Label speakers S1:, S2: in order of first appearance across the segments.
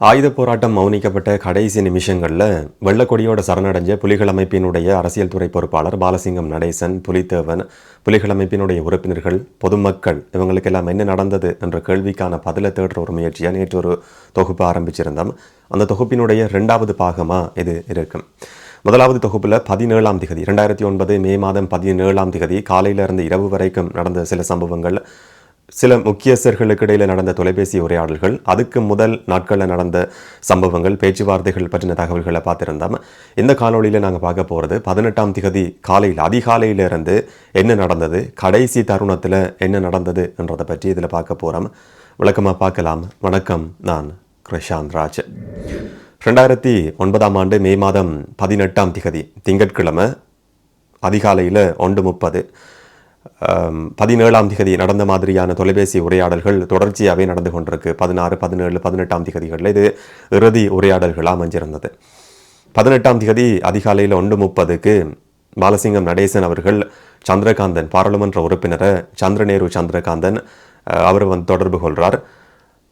S1: ஆயுத போராட்டம் மௌனிக்கப்பட்ட கடைசி நிமிஷங்களில் வெள்ளக்கொடியோட சரணடைஞ்ச புலிகள் அமைப்பினுடைய அரசியல் துறை பொறுப்பாளர் பாலசிங்கம் நடேசன் புலித்தேவன் புலிகள் அமைப்பினுடைய உறுப்பினர்கள் பொதுமக்கள் இவங்களுக்கெல்லாம் என்ன நடந்தது என்ற கேள்விக்கான பதிலை தேடுற ஒரு முயற்சியை நேற்று ஒரு தொகுப்பு ஆரம்பிச்சிருந்தோம். அந்த தொகுப்பினுடைய ரெண்டாவது பாகமாக இது இருக்கும். முதலாவது தொகுப்பில் பதினேழாம் திகதி ரெண்டாயிரத்தி ஒன்பது மே மாதம் பதினேழாம் திகதி காலையிலிருந்து இரவு வரைக்கும் நடந்த சில சம்பவங்கள் சில முக்கியஸ்தர்களுக்கு இடையில் நடந்த தொலைபேசி உரையாடல்கள் அதுக்கு முதல் நாட்களில் நடந்த சம்பவங்கள் பேச்சுவார்த்தைகள் பற்றின தகவல்களை பார்த்துருந்தோம் இந்த காணொளியில் நாங்கள் பார்க்க போகிறது பதினெட்டாம் திகதி காலையில் அதிகாலையிலிருந்து என்ன நடந்தது கடைசி தருணத்தில் என்ன நடந்தது என்றதை பற்றி இதில் பார்க்க போகிறோம் விளக்கமாக பார்க்கலாம். வணக்கம். நான் கிருஷாந்த் ராஜ். ரெண்டாயிரத்தி ஒன்பதாம் ஆண்டு மே மாதம் பதினெட்டாம் திகதி திங்கட்கிழமை அதிகாலையில் ஒன்று முப்பது. பதினேழாம் திகதி நடந்த மாதிரியான தொலைபேசி உரையாடல்கள் தொடர்ச்சியாகவே நடந்து கொண்டிருக்கு. பதினாறு பதினேழு பதினெட்டாம் திகதிகளில் இது இறுதி உரையாடல்களாக அமைஞ்சிருந்தது. பதினெட்டாம் திகதி அதிகாலையில் ஒன்று முப்பதுக்கு பாலசிங்கம் நடேசன் அவர்கள் சந்திரகாந்தன் பாராளுமன்ற உறுப்பினரை சந்திரநேரு சந்திரகாந்தன் அவர் வந்து தொடர்பு கொள்கிறார்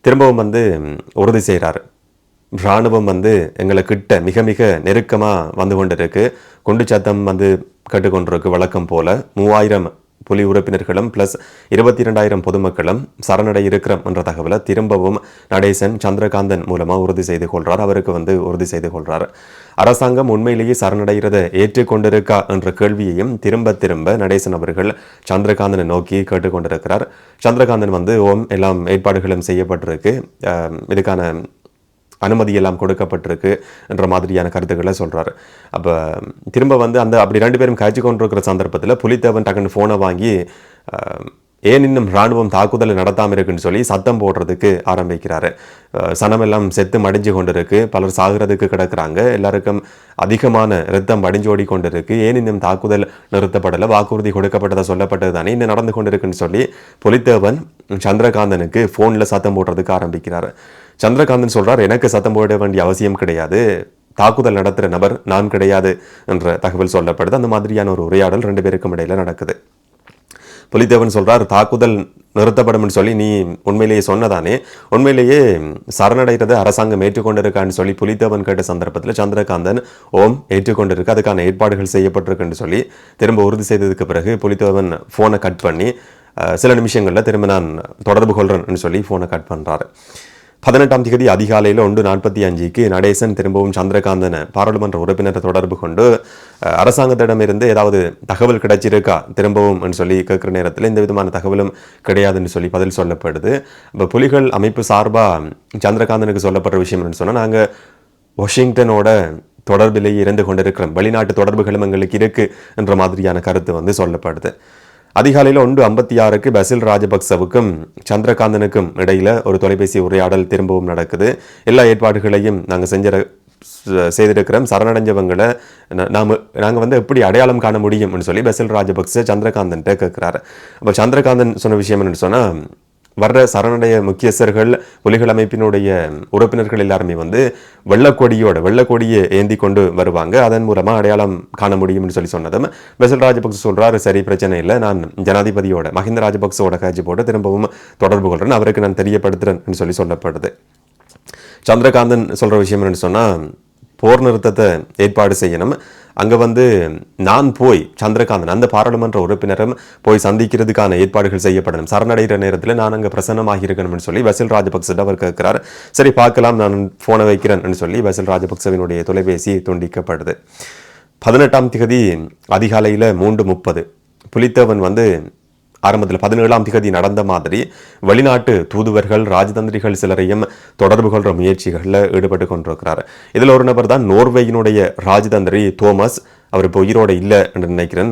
S1: திரும்பவும் வந்து உறுதி செய்கிறார் இராணுவம் வந்து எங்களை கிட்ட மிக மிக நெருக்கமாக வந்து கொண்டிருக்கு. குண்டு சத்தம் வந்து கேட்டுக்கொண்டிருக்கு வழக்கம் போல மூவாயிரம் புலி உறுப்பினர்களும் ப்ளஸ் இருபத்தி இரண்டாயிரம் பொதுமக்களும் சரணடை இருக்கிறோம் என்ற தகவலை திரும்பவும் நடேசன் சந்திரகாந்தன் மூலமாக உறுதி செய்து கொள்றார். அவருக்கு வந்து உறுதி செய்து கொள்றார். அரசாங்கம் உண்மையிலேயே சரணடைகிறதை ஏற்றுக்கொண்டிருக்கா என்ற கேள்வியையும் திரும்ப திரும்ப நடேசன் அவர்கள் சந்திரகாந்தனை நோக்கி கேட்டுக்கொண்டிருக்கிறார். சந்திரகாந்தன் வந்து ஓம் எல்லாம் ஏற்பாடுகளும் செய்யப்பட்டிருக்கு. இதுக்கான அனுமதியெல்லாம் கொடுக்கப்பட்டிருக்குன்ற கொடுக்கப்பட்டிருக்கு என்ற மாதிரியான கருத்துக்களை சொல்கிறாரு அப்போ திரும்ப வந்து அந்த அப்படி ரெண்டு பேரும் கழிச்சு கொண்டிருக்கிற சந்தர்ப்பத்தில் புலித்தேவன் டக்குன்னு ஃபோனை வாங்கி ஏன் இன்னும் இராணுவம் தாக்குதலை நடத்தாமல் இருக்குன்னு சொல்லி சத்தம் போடுறதுக்கு ஆரம்பிக்கிறாரு. சனமெல்லாம் செத்து மடிஞ்சு கொண்டிருக்கு. பலர் சாகிறதுக்கு கிடக்கிறாங்க. எல்லாருக்கும் அதிகமான ரத்தம் வடிஞ்சோடி கொண்டிருக்கு. ஏன் இன்னும் தாக்குதல் நிறுத்தப்படலை? வாக்குறுதி கொடுக்கப்பட்டதாக சொல்லப்பட்டது தானே? இன்னும் நடந்து கொண்டிருக்குன்னு சொல்லி புலித்தேவன் சந்திரகாந்தனுக்கு ஃபோனில் சத்தம் போடுறதுக்கு ஆரம்பிக்கிறாரு. சந்திரகாந்தன் சொல்றார் எனக்கு சத்தம் போட வேண்டிய அவசியம் கிடையாது. தாக்குதல் நடத்துகிற நபர் நான் கிடையாது என்ற தகவல் சொல்லப்படுது. அந்த மாதிரியான ஒரு உரையாடல் ரெண்டு பேருக்கும் இடையில் நடக்குது. புலித்தேவன் சொல்கிறார் தாக்குதல் நிறுத்தப்படும்னு சொல்லி நீ உண்மையிலேயே சொன்னதானே உண்மையிலேயே சரணடைகிறது அரசாங்கம் ஏற்றுக்கொண்டிருக்கான்னு சொல்லி புலித்தேவன் கேட்ட சந்தர்ப்பத்தில் சந்திரகாந்தன் ஓம் ஏற்றுக்கொண்டிருக்கு அதுக்கான ஏற்பாடுகள் செய்யப்பட்டிருக்குன்னு சொல்லி திரும்ப உறுதி செய்ததுக்கு பிறகு புலித்தேவன் ஃபோனை கட் பண்ணி சில நிமிஷங்களில் திரும்ப நான் தொடர்பு கொள்கிறேன்னு சொல்லி ஃபோனை கட் பண்ணுறாரு பதினெட்டாம் தேதி அதிகாலையில் ஒன்று நாற்பத்தி அஞ்சுக்கு நடேசன் திரும்பவும் சந்திரகாந்தனை பாராளுமன்ற உறுப்பினரை தொடர்பு கொண்டு அரசாங்கத்திடமிருந்து ஏதாவது தகவல் கிடைச்சிருக்கா? திரும்பவும் என்று சொல்லி கேட்குற நேரத்தில் இந்த விதமான தகவலும் கிடையாதுன்னு சொல்லி பதில் சொல்லப்படுது. இப்போ புலிகள் அமைப்பு சார்பாக சந்திரகாந்தனுக்கு சொல்லப்படுற விஷயம் என்னன்னு சொன்னால் நாங்கள் வாஷிங்டனோட தொடர்பிலேயே இருந்து கொண்டிருக்கிறோம். வெளிநாட்டு தொடர்புகளும் எங்களுக்கு இருக்கு என்ற மாதிரியான கருத்து வந்து சொல்லப்படுது. அதிகாலையில் ஒன்று ஐம்பத்தி ஆறுக்கு பசில் ராஜபக்சவுக்கும் சந்திரகாந்தனுக்கும் இடையில் ஒரு தொலைபேசி உரையாடல் திரும்பவும் நடக்குது. எல்லா ஏற்பாடுகளையும் நாங்கள் செஞ்ச செய்திருக்கிறோம். சரணடைஞ்சவங்களை ந- நாங்கள் வந்து எப்படி அடையாளம் காண முடியும்னு சொல்லி பசில் ராஜபக்ச சந்திரகாந்தன்ட்ட கேட்குறாரு அப்போ சந்திரகாந்தன் சொன்ன விஷயம் என்னன்னு சொன்னால் வர்ற சரணடைய முக்கியஸ்தர்கள் புலிகள் அமைப்பினுடைய உறுப்பினர்கள் எல்லாருமே வந்து வெள்ளக்கொடியோட வெள்ளக்கொடியை ஏந்தி கொண்டு வருவாங்க. அதன் மூலமாக அடையாளம் காண முடியும்னு சொல்லி சொன்னதும் பெசல் ராஜபக்ச சொல்கிறாரு சரி பிரச்சனை இல்லை நான் ஜனாதிபதியோட மஹிந்த ராஜபக்சவோட காட்சி போட்டு திரும்பவும் தொடர்பு கொள்கிறேன் அவருக்கு நான் தெரியப்படுத்துறேன் சொல்லி சொல்லப்படுது. சந்திரகாந்தன் சொல்கிற விஷயம் என்னன்னு சொன்னால் போர் நிறுத்தத்தை ஏற்பாடு செய்யணும். அங்கே வந்து நான் போய் சந்திரகாந்தன் அந்த பாராளுமன்ற உறுப்பினரும் போய் சந்திக்கிறதுக்கான ஏற்பாடுகள் செய்யப்படணும். சரணடைகிற நேரத்தில் நான் அங்கே பிரசன்னமாக இருக்கணும்னு சொல்லி வசில் ராஜபக்ச அவர் கேட்கிறார். சரி பார்க்கலாம் நான் ஃபோனை வைக்கிறேன்னு சொல்லி வசில் ராஜபக்சவினுடைய தொலைபேசி துண்டிக்கப்படுது. பதினெட்டாம் திகதி அதிகாலையில் மூன்று முப்பது. புலித்தேவன் வந்து ஆரம்பத்தில் பதினேழாம் திகதி நடந்த மாதிரி வெளிநாட்டு தூதுவர்கள் ராஜதந்திரிகள் சிலரையும் தொடர்பு கொள்கிற முயற்சிகளில் ஈடுபட்டு கொண்டிருக்கிறார். இதில் ஒரு நபர் தான் நோர்வேயினுடைய ராஜதந்திரி தோமஸ் அவர் இப்போ உயிரோடு இல்லை என்று நினைக்கிறேன்.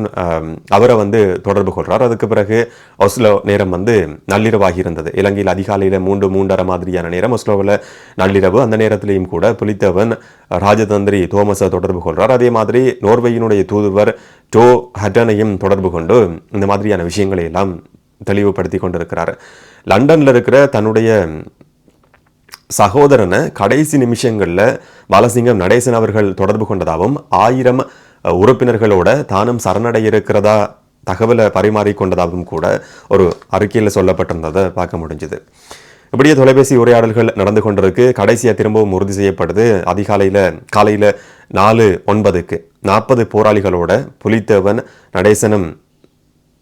S1: அவரை வந்து தொடர்பு கொள்கிறார் அதுக்கு பிறகு ஒஸ்லோ நேரம் வந்து நள்ளிரவாகி இருந்தது. இலங்கையில் அதிகாலையில் மூன்று மூன்றரை மாதிரியான நேரம் ஒஸ்லோவில் நள்ளிரவு. அந்த நேரத்திலையும் கூட புலித்தேவன் ராஜதந்திரி தோமஸை தொடர்பு கொள்கிறார் அதே மாதிரி நோர்வேயினுடைய தூதுவர் டோ ஹட்டனையும் தொடர்பு கொண்டு இந்த மாதிரியான விஷயங்களை எல்லாம் தெளிவுபடுத்தி கொண்டிருக்கிறார். லண்டனில் இருக்கிற தன்னுடைய சகோதரனை கடைசி நிமிஷங்களில் பாலசிங்கம் நடேசன் அவர்கள் தொடர்பு கொண்டதாகவும் ஆயிரம் உறுப்பினர்களோட தானும் சரணடைய இருக்கிறதா தகவலை பரிமாறிக்கொண்டதாகவும் கூட ஒரு அறிக்கையில் சொல்லப்பட்டிருந்ததை பார்க்க முடிஞ்சுது. இப்படியே தொலைபேசி உரையாடல்கள் நடந்து கொண்டிருக்கு. கடைசியாக திரும்பவும் உறுதி செய்யப்படுது. அதிகாலையில் காலையில் நாலு ஒன்பதுக்கு நாற்பது போராளிகளோட புலித்தேவன் நடேசனும்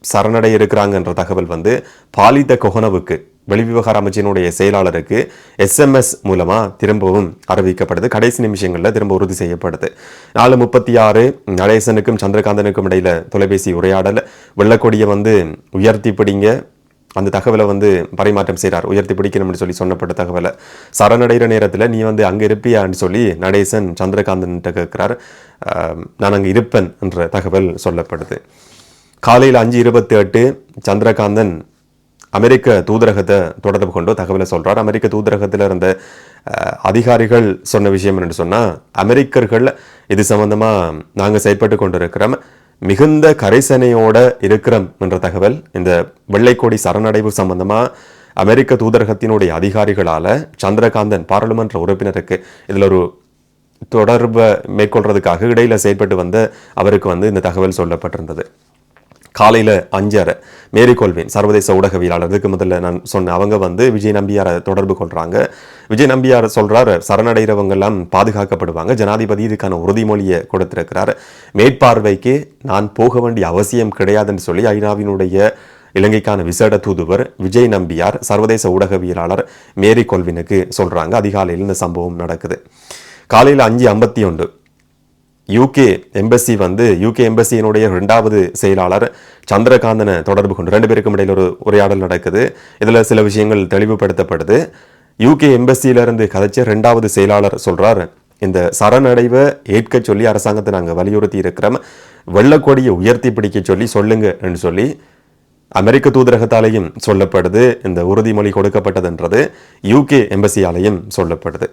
S1: சரணடைய இருக்கிறாங்கன்ற தகவல் வந்து பாலித கொஹனவுக்கு வெளிவிவகார அமைச்சினுடைய செயலாளருக்கு எஸ்எம்எஸ் மூலமாக திரும்பவும் அறிவிக்கப்படுது கடைசி நிமிஷங்களில் திரும்ப உறுதி செய்யப்படுது. நாலு முப்பத்தி ஆறு நடேசனுக்கும் சந்திரகாந்தனுக்கும் இடையில தொலைபேசி உரையாடல். வெள்ளக்கொடியை வந்து உயர்த்தி பிடிங்க. அந்த தகவலை வந்து பரிமாற்றம் செய்கிறார் உயர்த்தி பிடிக்கணும்னு சொல்லி சொன்னப்பட்ட தகவலை. சரணடைகிற நேரத்தில் நீ வந்து அங்கே இருப்பியான்னு சொல்லி நடேசன் சந்திரகாந்தன்கிட்ட கேட்குறார். நான் அங்கே இருப்பேன் என்ற தகவல் சொல்லப்படுது. காலையில் அஞ்சு இருபத்தி எட்டு சந்திரகாந்தன் அமெரிக்க தூதரகத்தை தொடர்பு கொண்டு தகவலை சொல்கிறார் அமெரிக்க தூதரகத்தில் இருந்த அதிகாரிகள் சொன்ன விஷயம் என்று சொன்னால் அமெரிக்கர்கள் இது சம்மந்தமாக நாங்கள் செயற்பட்டு கொண்டிருக்கிறோம். மிகுந்த கரைசனையோட இருக்கிறோம் என்ற தகவல் இந்த வெள்ளைக்கோடி சரணடைவு சம்பந்தமாக அமெரிக்க தூதரகத்தினுடைய அதிகாரிகளால் சந்திரகாந்தன் பாராளுமன்ற உறுப்பினருக்கு இதில் ஒரு தொடர்பை மேற்கொள்றதுக்காக இடையில் செயற்பட்டு வந்த அவருக்கு வந்து இந்த தகவல் சொல்லப்பட்டிருந்தது. காலையில் அஞ்சரை மேரி கோல்வின் சர்வதேச ஊடகவியலாளர். இதுக்கு முதல்ல நான் சொன்னேன் அவங்க வந்து விஜய் நம்பியாரை தொடர்பு கொள்கிறாங்க விஜய் நம்பியார் சொல்கிறார் சரணடைகிறவங்க எல்லாம் பாதுகாக்கப்படுவாங்க. ஜனாதிபதி இதுக்கான உறுதிமொழியை கொடுத்திருக்கிறார். மேற்பார்வைக்கு நான் போக வேண்டிய அவசியம் கிடையாதுன்னு சொல்லி ஐநாவினுடைய இலங்கைக்கான விசேட தூதுவர் விஜய் நம்பியார் சர்வதேச ஊடகவியலாளர் மேரி கொல்வினுக்கு சொல்கிறாங்க அதிகாலையில் இந்த சம்பவம் நடக்குது. காலையில் அஞ்சு ஐம்பத்தி ஒன்று யூகே எம்பசி வந்து யூகே எம்பசியினுடைய ரெண்டாவது செயலாளர் சந்திரகாந்தனை தொடர்பு கொண்டு ரெண்டு பேருக்கும் இடையில் ஒரு உரையாடல் நடக்குது. இதில் சில விஷயங்கள் தெளிவுபடுத்தப்படுது. யூகே எம்பசியிலிருந்து கதைச்ச ரெண்டாவது செயலாளர் சொல்கிறார் இந்த சரணடைவை ஏற்க சொல்லி அரசாங்கத்தை நாங்கள் வலியுறுத்தி இருக்கிறோம். வெள்ளக்கொடியை உயர்த்தி பிடிக்க சொல்லி சொல்லுங்கன்னு சொல்லி அமெரிக்க தூதரகத்தாலேயும் சொல்லப்படுது. இந்த உறுதிமொழி கொடுக்கப்பட்டதுன்றது யூகே எம்பசியாலேயும் சொல்லப்படுது.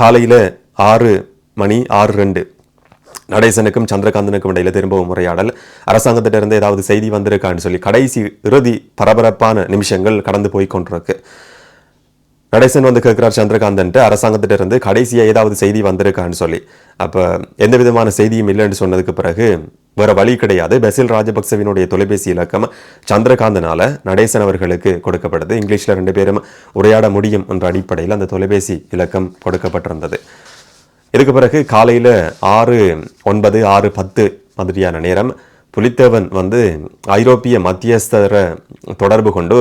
S1: காலையில் ஆறு மணி ஆறு ரெண்டு நடேசனுக்கும் சந்திரகாந்தனுக்கும் இடையில திரும்பவும் உரையாடல். அரசாங்கத்திட்டிருந்து ஏதாவது செய்தி வந்திருக்கான்னு சொல்லி கடைசி இறுதி பரபரப்பான நிமிஷங்கள் கடந்து போய் கொண்டிருக்கு. நடேசன் வந்து கேட்குறார் சந்திரகாந்தன்ட்டு அரசாங்கத்திட்டிருந்து கடைசியாக ஏதாவது செய்தி வந்திருக்கான்னு சொல்லி. அப்போ எந்த விதமான செய்தியும் இல்லைன்னு சொன்னதுக்கு பிறகு வேற வழி கிடையாது. பெசில் ராஜபக்சவினுடைய தொலைபேசி இலக்கம் சந்திரகாந்தனால நடேசன் அவர்களுக்கு கொடுக்கப்படுது. இங்கிலீஷில் ரெண்டு பேரும் உரையாட முடியும் என்ற அடிப்படையில் அந்த தொலைபேசி இலக்கம் கொடுக்கப்பட்டிருந்தது. இதுக்கு பிறகு காலையில் ஆறு ஒன்பது ஆறு பத்து மாதிரியான நேரம் புலித்தேவன் வந்து ஐரோப்பிய மத்தியஸ்தரை தொடர்பு கொண்டு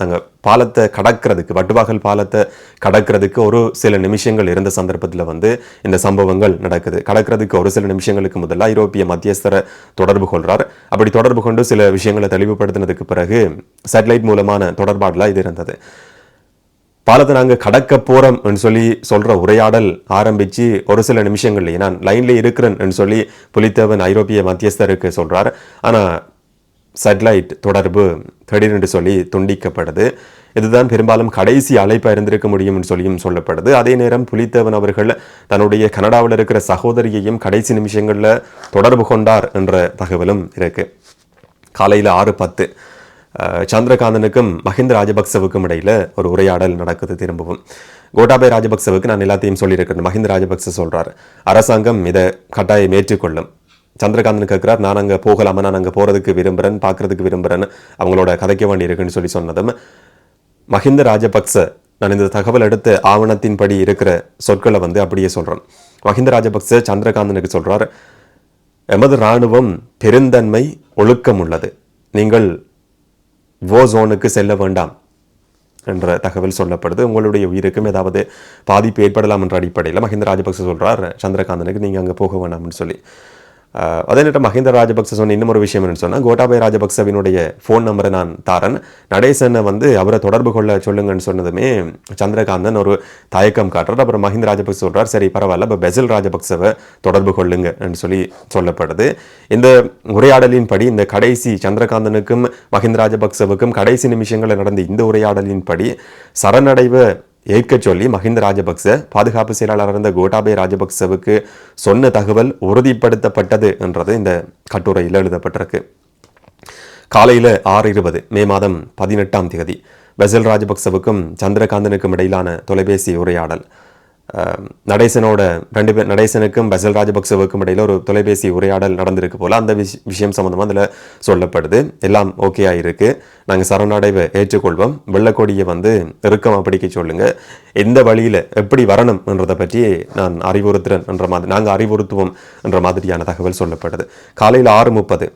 S1: நாங்கள் பாலத்தை கடக்கிறதுக்கு வட்டுவாகல் பாலத்தை கடக்கிறதுக்கு ஒரு சில நிமிஷங்கள் இருந்த சந்தர்ப்பத்தில் வந்து இந்த சம்பவங்கள் நடக்குது. கடக்கிறதுக்கு ஒரு சில நிமிஷங்களுக்கு முதல்ல ஐரோப்பிய மத்தியஸ்தரை தொடர்பு கொள்கிறார் அப்படி தொடர்பு கொண்டு சில விஷயங்களை தெளிவுபடுத்தினதுக்கு பிறகு சேட்டலைட் மூலமான தொடர்பாடலாம் இது இருந்தது. பாலத்தை நாங்கள் கடக்க என்று சொல்லி சொல்கிற உரையாடல் ஆரம்பித்து ஒரு சில நிமிஷங்கள்லேயே நான் லைன்ல இருக்கிறேன் சொல்லி புலித்தேவன் ஐரோப்பிய மத்தியஸ்தருக்கு சொல்கிறார் ஆனால் சேட்டலைட் தொடர்பு திடீரென்று சொல்லி துண்டிக்கப்படுது. இதுதான் பெரும்பாலும் கடைசி அழைப்பாக இருந்திருக்க முடியும்னு சொல்லியும் சொல்லப்படுது. அதே நேரம் புலித்தேவன் அவர்கள் தன்னுடைய கனடாவில் இருக்கிற சகோதரியையும் கடைசி நிமிஷங்களில் தொடர்பு கொண்டார் என்ற தகவலும் இருக்குது காலையில் ஆறு பத்து. சந்திரகாந்தனுக்கும் மஹிந்த ராஜபக்சவுக்கும் இடையில ஒரு உரையாடல் நடக்குது திரும்பவும். கோட்டாபய ராஜபக்சவுக்கு நான் எல்லாத்தையும் சொல்லியிருக்கிறேன் மஹிந்த ராஜபக்ச சொல்றார். அரசாங்கம் இதை கட்டாயம் ஏற்றுக்கொள்ளும். சந்திரகாந்தன் கேட்குறார் நான் அங்கே போகலாமா? நான் அங்கே போகிறதுக்கு விரும்புகிறேன் பார்க்கறதுக்கு விரும்புகிறேன் அவங்களோட கதைக்க வேண்டியிருக்குன்னு சொல்லி சொன்னதும் மஹிந்த ராஜபக்ச நான் இந்த தகவல் எடுத்த ஆவணத்தின்படி இருக்கிற சொற்களை வந்து அப்படியே சொல்கிறேன் மஹிந்த ராஜபக்ச சந்திரகாந்தனுக்கு சொல்கிறார் எமது இராணுவம் பெருந்தன்மை ஒழுக்கம் உள்ளது. நீங்கள் வோ ஜோனுக்கு செல்ல வேண்டாம் என்ற தகவல் சொல்லப்படுது. உங்களுடைய உயிருக்கும் ஏதாவது பாதிப்பு ஏற்படலாம் என்ற அடிப்படையில் மஹிந்த ராஜபக்ச சொல்றார் சந்திரகாந்தனுக்கு நீங்கள் அங்கே போக வேண்டாம்னு சொல்லி. அதே நேரம் மஹிந்த ராஜபக்ச சொன்ன இன்னும் ஒரு விஷயம் என்னன்னு சொன்னால் கோட்டாபய ராஜபக்சவினுடைய ஃபோன் நம்பரை நான் தாரன் நடேசனை வந்து அவரை தொடர்பு கொள்ள சொல்லுங்கன்னு சொன்னதுமே சந்திரகாந்தன் ஒரு தயக்கம் காட்டுறார். அப்புறம் மஹிந்த ராஜபக்ச சொல்கிறார் சரி பரவாயில்ல இப்போ பெசில் ராஜபக்சவை தொடர்பு கொள்ளுங்கன்னு சொல்லி சொல்லப்படுது. இந்த உரையாடலின்படி இந்த கடைசி சந்திரகாந்தனுக்கும் மஹிந்த ராஜபக்சவுக்கும் கடைசி நிமிஷங்களில் நடந்த இந்த உரையாடலின்படி சரணடைவை ஏற்க சொல்லி மஹிந்த ராஜபக்ச பாதுகாப்பு செயலாளர் இருந்த கோட்டாபே ராஜபக்சவுக்கு சொன்ன தகவல் உறுதிப்படுத்தப்பட்டது என்றது இந்த கட்டுரையில் எழுதப்பட்டிருக்கு. காலையில் ஆறு இருபது மே மாதம் பதினெட்டாம் தேதி வெசல் ராஜபக்சவுக்கும் சந்திரகாந்தனுக்கும் இடையிலான தொலைபேசி உரையாடல். நடேசனோட ரெண்டு பேர் நடேசனுக்கும் பசல் ராஜபக்சவுக்கும் இடையில் ஒரு தொலைபேசி உரையாடல் நடந்திருக்கு போல் அந்த விஷ் விஷயம் சம்மந்தமாக அதில் சொல்லப்படுது. எல்லாம் ஓகே ஆயிருக்கு நாங்கள் சரணடைவை ஏற்றுக்கொள்வோம். வெள்ளக்கொடியை வந்து இறுக்கமாக பிடிக்க சொல்லுங்கள் எந்த வழியில் எப்படி வரணும்ன்றதை பற்றி நான் அறிவுறுத்துறேன் என்ற மாதிரி நாங்கள் அறிவுறுத்துவோம் என்ற மாதிரியான தகவல் சொல்லப்படுது. காலையில் ஆறு முப்பது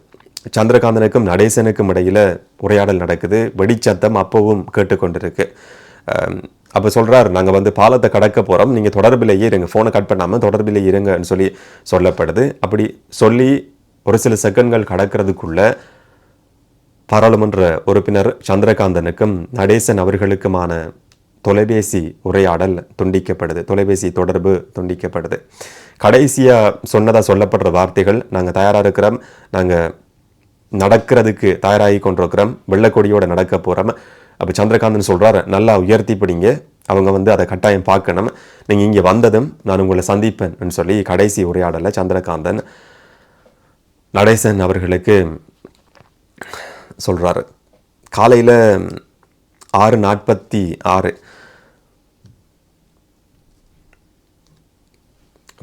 S1: சந்திரகாந்தனுக்கும் நடேசனுக்கும் இடையில் உரையாடல் நடக்குது. வெடிச்சத்தம் அப்பவும் கேட்டுக்கொண்டிருக்கு. அப்போ சொல்கிறாரு நாங்கள் வந்து பாலத்தை கடக்க போகிறோம் நீங்கள் தொடர்பிலேயே இருங்க. ஃபோனை கட் பண்ணாமல் தொடர்பில் இருங்கன்னு சொல்லி சொல்லப்படுது. அப்படி சொல்லி ஒரு சில செகண்ட்கள் கடக்கிறதுக்குள்ள பாராளுமன்ற உறுப்பினர் சந்திரகாந்தனுக்கும் நடேசன் அவர்களுக்குமான தொலைபேசி உரையாடல் துண்டிக்கப்படுது. தொலைபேசி தொடர்பு துண்டிக்கப்படுது. கடைசியாக சொன்னதாக சொல்லப்படுற வார்த்தைகள் நாங்கள் தயாராக இருக்கிறோம். நாங்கள் நடக்கிறதுக்கு தயாராகி கொண்டிருக்கிறோம். வெள்ளக்கொடியோடு நடக்க போகிறோம் அப்போ சந்திரகாந்தன் சொல்றாரு நல்லா உயர்த்தி பிடிங்க. அவங்க வந்து அதை கட்டாயம் பார்க்கணும். நீங்க இங்க வந்ததும் நான் உங்களை சந்திப்பேன் சொல்லி கடைசி உரையாடலை சந்திரகாந்தன் நடேசன் அவர்களுக்கு சொல்றாரு. காலையில ஆறு நாற்பத்தி ஆறு.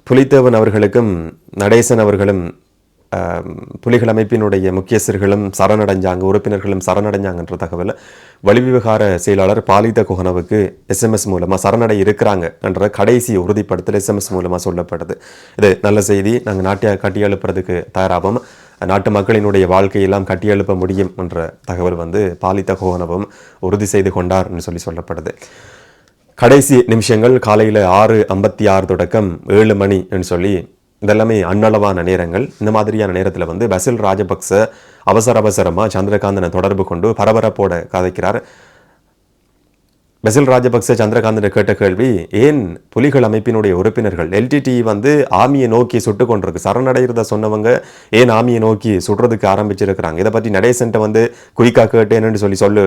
S1: புலித்தேவன் அவர்களுக்கும் நடேசன் அவர்களும் புலிகள் அமைப்பினுடைய முக்கியஸ்தர்களும் சரணடைஞ்சாங்க உறுப்பினர்களும் சரணடைஞ்சாங்கன்ற தகவல் வெளிவிவகார செயலாளர் பாலித குஹனவுக்கு எஸ்எம்எஸ் மூலமாக சரணடை இருக்கிறாங்க என்ற கடைசி உறுதிப்படுத்தல் எஸ்எம்எஸ் மூலமாக சொல்லப்படுது. இது நல்ல செய்தி. நாங்கள் நாட்டை கட்டியெழுப்புறதுக்கு தயாராகும் நாட்டு மக்களினுடைய வாழ்க்கையெல்லாம் கட்டியெழுப்ப முடியும் என்ற தகவல் வந்து பாலித குஹனவும் உறுதி செய்து கொண்டார்னு சொல்லி சொல்லப்படுது. கடைசி நிமிஷங்கள் காலையில் ஆறு ஐம்பத்தி ஆறு தொடக்கம் ஏழு மணி என்று சொல்லி இதெல்லாமே அன்னளவான நேரங்கள். இந்த மாதிரியான நேரத்தில் வந்து பசில் ராஜபக்ச அவசர அவசரமாக சந்திரகாந்தனை தொடர்பு கொண்டு பரபரப்போட கதைக்கிறார். பசில் ராஜபக்ச சந்திரகாந்தனை கேட்ட கேள்வி ஏன் புலிகள் அமைப்பினுடைய உறுப்பினர்கள் எல்டிடி வந்து ஆமியை நோக்கி சுட்டு கொண்டிருக்கு? சரணடைகிறத சொன்னவங்க ஏன் ஆமியை நோக்கி சுடுறதுக்கு ஆரம்பிச்சிருக்கிறாங்க? இதை பற்றி நடேசன்ட்ட வந்து குயிக்கா கேட்டேன்னு சொல்லி சொல்லு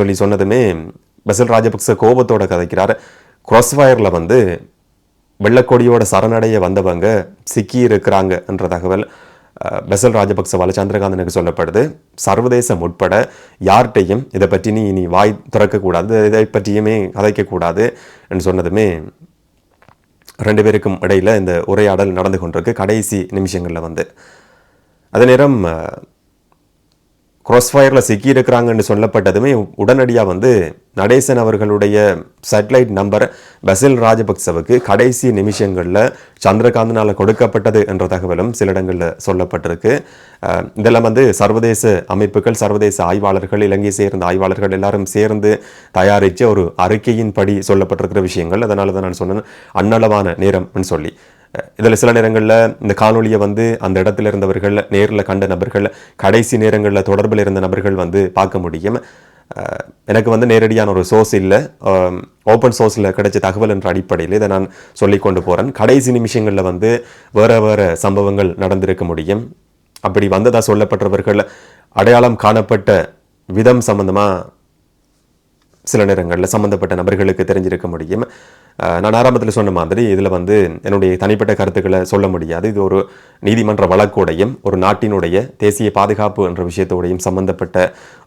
S1: சொல்லி சொன்னதுமே பசில் ராஜபக்ச கோபத்தோட கதைக்கிறார். Crossfire-ல வந்து வெள்ளக்கொடியோட சரணடைய வந்தவங்க சிக்கி இருக்கிறாங்க என்ற தகவல் பெசல் ராஜபக்சவால சந்திரகாந்தனுக்கு சொல்லப்படுது. சர்வதேசம் உட்பட யார்கிட்டையும் இதை பற்றி நீ இனி வாய் திறக்கக்கூடாது இதை பற்றியுமே கதைக்கக்கூடாது என்று சொன்னதுமே ரெண்டு பேருக்கும் இடையில் இந்த உரையாடல் நடந்து கொண்டிருக்கு. கடைசி நிமிஷங்களில் வந்து. அதே நேரம் crossfire-ல சிக்கி சொல்லப்பட்டதுமே உடனடியாக வந்து நடேசன் அவர்களுடைய சேட்டலைட் நம்பர் பசில் ராஜபக்சவுக்கு கடைசி நிமிஷங்களில் சந்திரகாந்தனால் கொடுக்கப்பட்டது என்ற தகவலும் சில இடங்களில் சொல்லப்பட்டிருக்கு. இதெல்லாம் வந்து சர்வதேச அமைப்புகள் சர்வதேச ஆய்வாளர்கள் இலங்கை சேர்ந்த ஆய்வாளர்கள் எல்லாரும் சேர்ந்து தயாரித்த ஒரு அறிக்கையின்படி சொல்லப்பட்டிருக்கிற விஷயங்கள். அதனால தான் நான் சொன்னேன் அன்னளவான நேரம்னு சொல்லி. இதில் சில நேரங்களில் இந்த காணொலியை வந்து அந்த இடத்துல இருந்தவர்கள் நேரில் கண்ட நபர்கள் கடைசி நேரங்களில் தொடர்பில் இருந்த நபர்கள் வந்து பார்க்க முடியும். எனக்கு வந்து நேரடியான ஒரு சோர்ஸ் இல்லை. ஓப்பன் சோர்ஸில் கிடைச்ச தகவல் என்ற அடிப்படையில் இதை நான் சொல்லி கொண்டு போகிறேன் கடைசி நிமிஷங்களில் வந்து வேறு வேறு சம்பவங்கள் நடந்திருக்க முடியும். அப்படி வந்ததாக சொல்லப்பட்டவர்கள் அடையாளம் காணப்பட்ட விதம் சம்பந்தமாக சில நேரங்களில் சம்மந்தப்பட்ட நபர்களுக்கு தெரிஞ்சிருக்க முடியும். நான் ஆரம்பத்தில் சொன்ன மாதிரி இதில் வந்து என்னுடைய தனிப்பட்ட கருத்துக்களை சொல்ல முடியாது. இது ஒரு நீதிமன்ற வழக்கோடையும் ஒரு நாட்டினுடைய தேசிய பாதுகாப்பு என்ற விஷயத்தோடையும் சம்மந்தப்பட்ட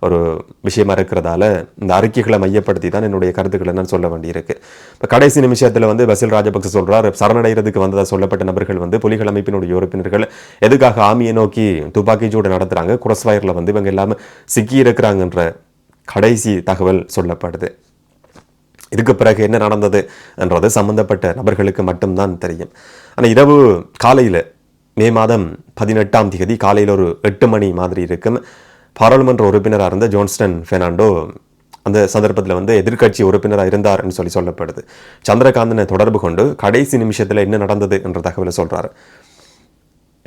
S1: ஒரு விஷயமா இருக்கிறதால இந்த அறிக்கைகளை மையப்படுத்தி தான் என்னுடைய கருத்துக்களை நான் சொல்ல வேண்டியிருக்கு. இப்போ கடைசி நிமிஷத்தில் வந்து பசில் ராஜபக்ச சொல்கிறார் சரணடைகிறதுக்கு வந்ததாக சொல்லப்பட்ட நபர்கள் வந்து புலிகள் அமைப்பினுடைய உறுப்பினர்கள் எதுக்காக ஆமியை நோக்கி துப்பாக்கி சூடு நடத்துகிறாங்க குரஸ்வாயரில் வந்து இவங்க எல்லாமே சிக்கி இருக்கிறாங்கன்ற கடைசி தகவல் சொல்லப்படுது. இதுக்கு பிறகு என்ன நடந்தது என்றது சம்பந்தப்பட்ட நபர்களுக்கு மட்டும்தான் தெரியும். ஆனால் இரவு காலையில் மே மாதம் பதினெட்டாம் தேதி காலையில் ஒரு எட்டு மணி மாதிரி இருக்கும். பாராளுமன்ற உறுப்பினராக இருந்த ஜோன்ஸ்டன் ஃபெர்னாண்டோ அந்த சந்தர்ப்பத்தில் வந்து எதிர்க்கட்சி உறுப்பினராக இருந்தார்னு சொல்லி சொல்லப்படுது. சந்திரகாந்தனை தொடர்பு கொண்டு கடைசி நிமிஷத்தில் என்ன நடந்தது என்ற தகவலை சொல்கிறாரு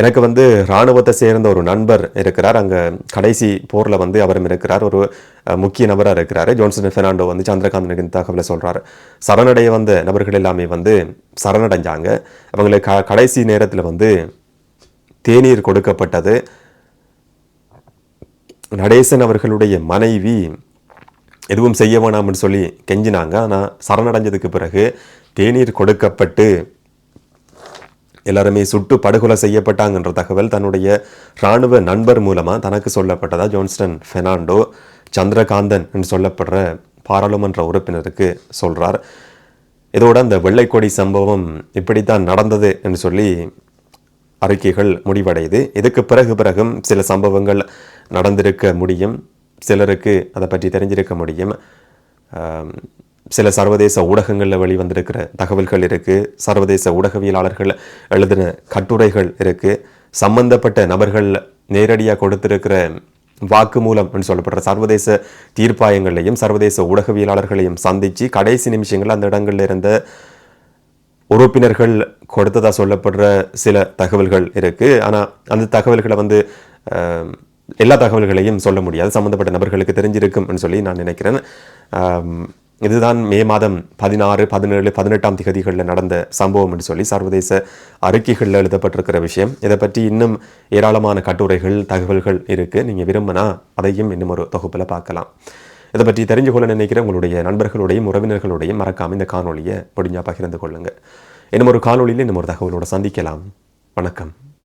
S1: எனக்கு வந்து இராணுவத்தை சேர்ந்த ஒரு நண்பர் இருக்கிறார். அங்கே கடைசி போரில் வந்து அவரும் இருக்கிறார். ஒரு முக்கிய நபராக இருக்கிறாரு. ஜோன்சன் ஃபெர்னாண்டோ வந்து சந்திரகாந்த் நிகழ்ந்த தகவலை சொல்கிறார் சரணடைய வந்த நபர்கள் எல்லாமே வந்து சரணடைஞ்சாங்க. அவங்களுக்கு க கடைசி நேரத்தில் வந்து தேநீர் கொடுக்கப்பட்டது. நடேசன் அவர்களுடைய மனைவி எதுவும் செய்ய வேணாம்னு சொல்லி கெஞ்சினாங்க. ஆனால் சரணடைஞ்சதுக்கு பிறகு தேநீர் கொடுக்கப்பட்டு எல்லாருமே சுட்டு படுகொலை செய்யப்பட்டாங்கன்ற தகவல் தன்னுடைய இராணுவ நண்பர் மூலமாக தனக்கு சொல்லப்பட்டதா? ஜோன்ஸ்டன் ஃபெர்னாண்டோ சந்திரகாந்தன் என்று சொல்லப்படுற பாராளுமன்ற உறுப்பினருக்கு சொல்கிறார் இதோட அந்த வெள்ளைக்கொடி சம்பவம் இப்படித்தான் நடந்தது என்று சொல்லி அறிக்கைகள் முடிவடையுது. இதுக்கு பிறகு பிறகும் சில சம்பவங்கள் நடந்திருக்க முடியும். சிலருக்கு அதை பற்றி தெரிஞ்சிருக்க முடியும். சில சர்வதேச ஊடகங்களில் வெளிவந்திருக்கிற தகவல்கள் இருக்குது சர்வதேச ஊடகவியலாளர்கள் எழுதின கட்டுரைகள் இருக்குது சம்பந்தப்பட்ட நபர்கள் நேரடியாக கொடுத்திருக்கிற வாக்குமூலம் என்று சொல்லப்படுற சர்வதேச தீர்ப்பாயங்களையும் சர்வதேச ஊடகவியலாளர்களையும் சந்தித்து கடைசி நிமிஷங்கள் அந்த இடங்களில் இருந்த உறுப்பினர்கள் கொடுத்ததாக சொல்லப்படுற சில தகவல்கள் இருக்குது ஆனால் அந்த தகவல்களை வந்து எல்லா தகவல்களையும் சொல்ல முடியாது. சம்மந்தப்பட்ட நபர்களுக்கு தெரிஞ்சிருக்கும்னு சொல்லி நான் நினைக்கிறேன். இதுதான் மே மாதம் பதினாறு பதினேழு பதினெட்டாம் திகதிகளில் நடந்த சம்பவம் என்று சொல்லி சர்வதேச அறிக்கைகளில் எழுதப்பட்டிருக்கிற விஷயம். இதை பற்றி இன்னும் ஏராளமான கட்டுரைகள் தகவல்கள் இருக்குது நீங்கள் விரும்பினா அதையும் இன்னும் ஒரு தொகுப்பில் பார்க்கலாம். இதை பற்றி தெரிஞ்சு கொள்ள நினைக்கிற உங்களுடைய நண்பர்களுடையும் உறவினர்களுடையும் மறக்காமல் இந்த காணொலியை முடிஞ்சா பகிர்ந்து கொள்ளுங்கள் இன்னும் ஒரு காணொலியில் இன்னும் ஒரு தகவலோடு சந்திக்கலாம். வணக்கம்.